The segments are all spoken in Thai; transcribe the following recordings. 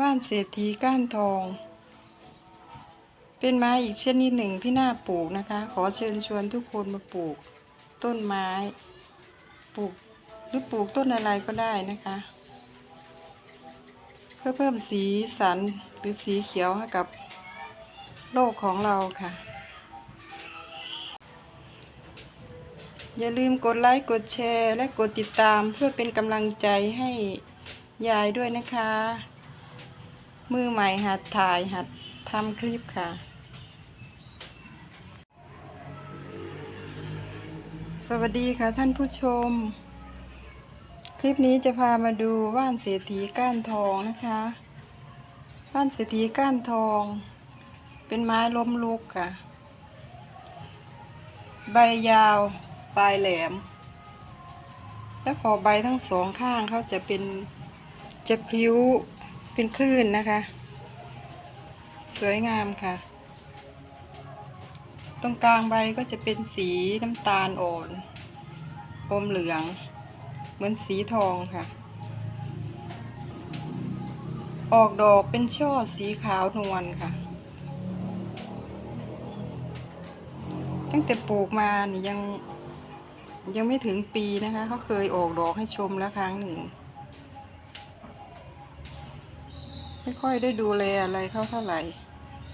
ว่านเศรษฐีก้านทอง เป็นไม้อีกชนิดหนึ่งที่น่าปลูกนะคะ ขอเชิญชวนทุกคนมาปลูกต้นไม้ ปลูกหรือปลูกต้นอะไรก็ได้นะคะ เพื่อเพิ่มสีสันหรือสีเขียวให้กับโลกของเราค่ะ อย่าลืมกดไลค์ กดแชร์ และกดติดตามเพื่อเป็นกำลังใจให้ยายด้วยนะคะ มือใหม่หัดถ่ายหัดทำคลิปค่ะ สวัสดีค่ะท่านผู้ชม คลิปนี้จะพามาดูว่านเศรษฐีก้านทองนะคะ ว่านเศรษฐีก้านทอง เป็นไม้ล้มลุกค่ะ ใบยาวปลายแหลม และขอใบทั้งสองข้างเขาจะเป็นจะพลิ้ว เป็นคลื่นนะคะ สวยงามค่ะ ตรงกลางใบก็จะเป็นสีน้ำตาลอ่อนอมเหลือง เหมือนสีทองค่ะ ออกดอกเป็นช่อสีขาวนวลค่ะ ตั้งแต่ปลูกมานี่ยังยังไม่ถึงปีนะคะเขาเคยออกดอกให้ชมแล้วครั้งหนึ่ง ไม่ค่อยได้ดูแลอะไรเขาเท่าไหร่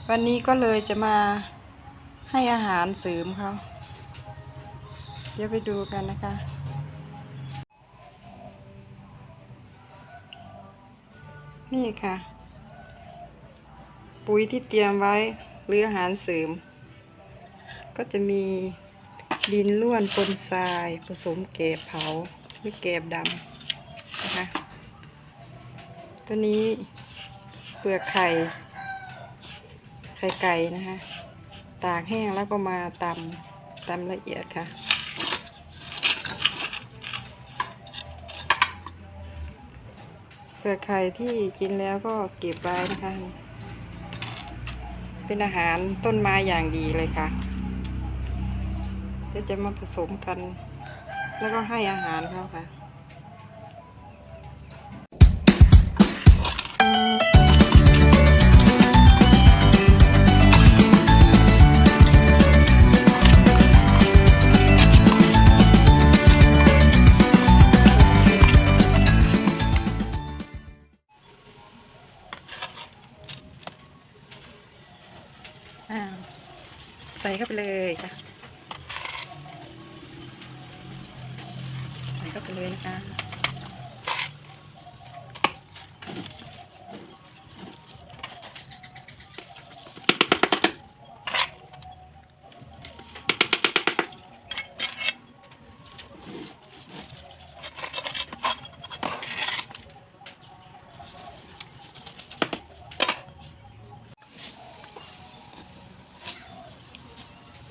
วันนี้ก็เลยจะมาให้อาหารเสริมเขาเดี๋ยวไปดูกันนะคะ นี่ค่ะ ปุ๋ยที่เตรียมไว้หรืออาหารเสริม ก็จะมีดินล้วนปนทรายผสมแกบเผาหรือแกบดำนะคะ ตัวนี้ เปลือกไข่ ไข่ไก่นะคะ ตากแห้งแล้วก็มาตำตำละเอียดค่ะ เปลือกไข่ที่กินแล้วก็เก็บไว้นะคะ เป็นอาหารต้นไม้อย่างดีเลยค่ะเดี๋ยวจะมาผสมกัน แล้วก็ให้อาหารเขาค่ะ ใส่เข้าไปเลยค่ะ ใส่เข้าไปเลยนะคะ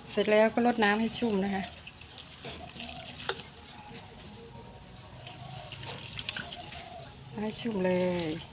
เสร็จแล้วก็รดน้ำให้ชุ่มนะคะ ให้ชุ่มเลย